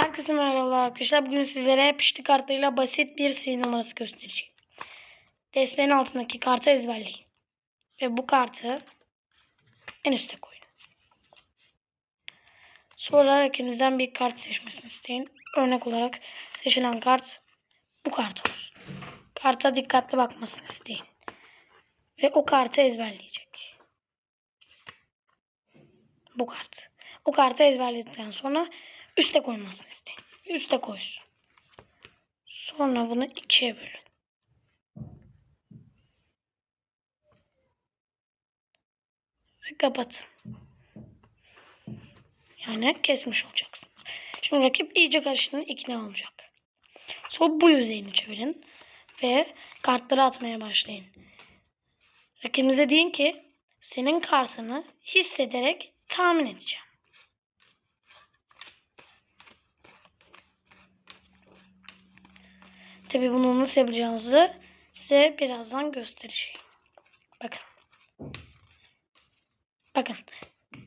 Herkese merhabalar arkadaşlar. Bugün sizlere pişti kartlarıyla basit bir sihir numarası göstereceğim. Desteğin altındaki kartı ezberleyin. Ve bu kartı en üste koyun. Sonra rakibinizden bir kart seçmesini isteyin. Örnek olarak seçilen kart bu kart olsun. Karta dikkatli bakmasını isteyin. Ve o kartı ezberleyecek. Bu kart. O kartı ezberledikten sonra üste koymasını isteyin. Üste koysun. Sonra bunu ikiye bölün. Ve kapatın. Yani kesmiş olacaksınız. Şimdi rakip iyice karıştığında ikna olacak. Sonra bu yüzeyini çevirin. Ve kartları atmaya başlayın. Rakibinize deyin ki senin kartını hissederek tahmin edeceğim. Tabi bunu nasıl yapacağınızı size birazdan göstereceğim. Bakın. Bakın.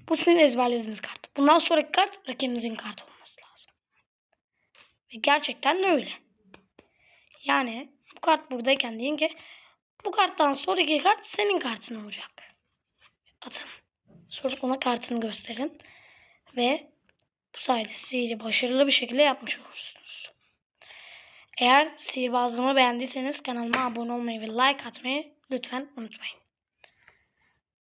Bu sizin ezberlediğiniz kart. Bundan sonraki kart rakibinizin kartı olması lazım. Ve gerçekten de öyle. Yani bu kart buradayken deyin ki bu karttan sonraki kart senin kartın olacak. Atın. Sonra ona kartını gösterin. Ve bu sayede sihiri başarılı bir şekilde yapmış olursunuz. Eğer sihirbazlığımı beğendiyseniz kanalıma abone olmayı ve like atmayı lütfen unutmayın.